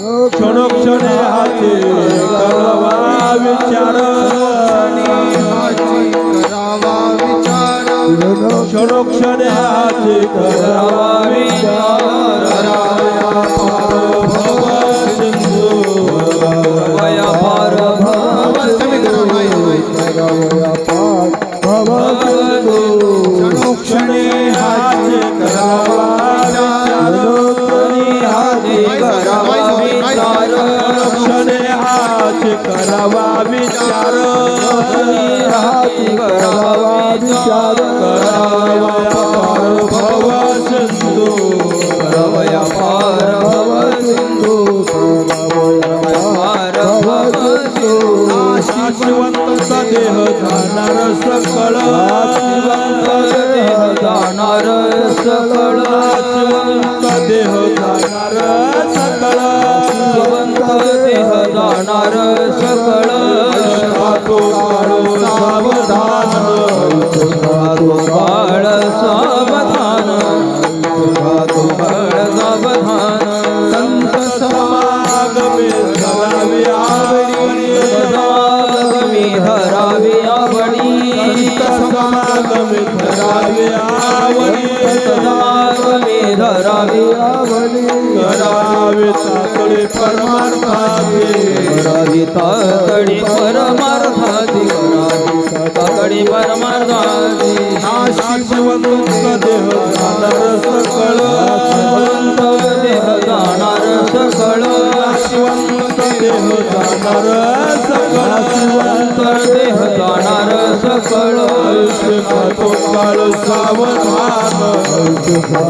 क्षणोक्षणे हाती करावा विचार करावा विचार. क्षणोक्षणे हाती करावा विचार. हाती करावा विचार. करावा पार जाणार सकळ तो काळो सावधान। तो काळ सावधान। तो काळ सावधान। संत समागमे करावी आवडी। समागमे हरावी आवडी। संत समागमे करावी आवडी। समागमे धरावी आवडी। करावे तातडे परमार्थाचे। करावी तातडी परमार्थाची करावी तातडी परमार्थाची नाशिवंत देह जाणार सकळ शिवंत देह जाणार सकळ शिवंत देह जाणार सकळ शिवंत देह जाणार सकळ आयुष्य काळ सावधान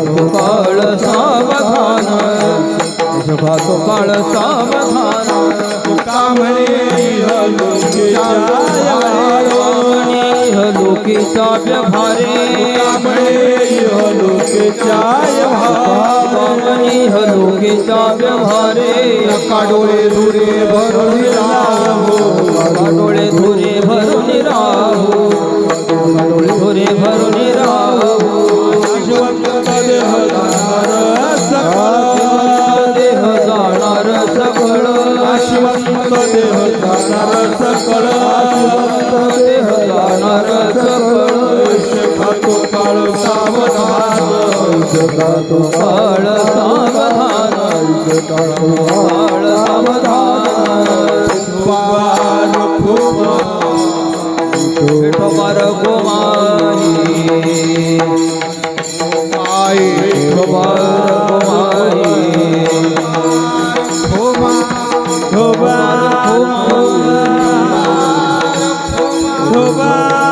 तो काळ सावधान जगा तो काळ सावधान म्हणे लोकेच्या व्यवहार लोकीचा व्यवहारे काडोळे धुरे भरून राहो डोळे धुरे भरून राहू डोळे धुरे भरून राहू देह जाणार सकळ। देह जाणार सकळ। नाशिवंत देह जाणार सकळ। বাড় সাবধান বাড় সাবধান কুমার কুমার তোমার কুমারী আয় তোমার Toba, Toba, Toba, Toba.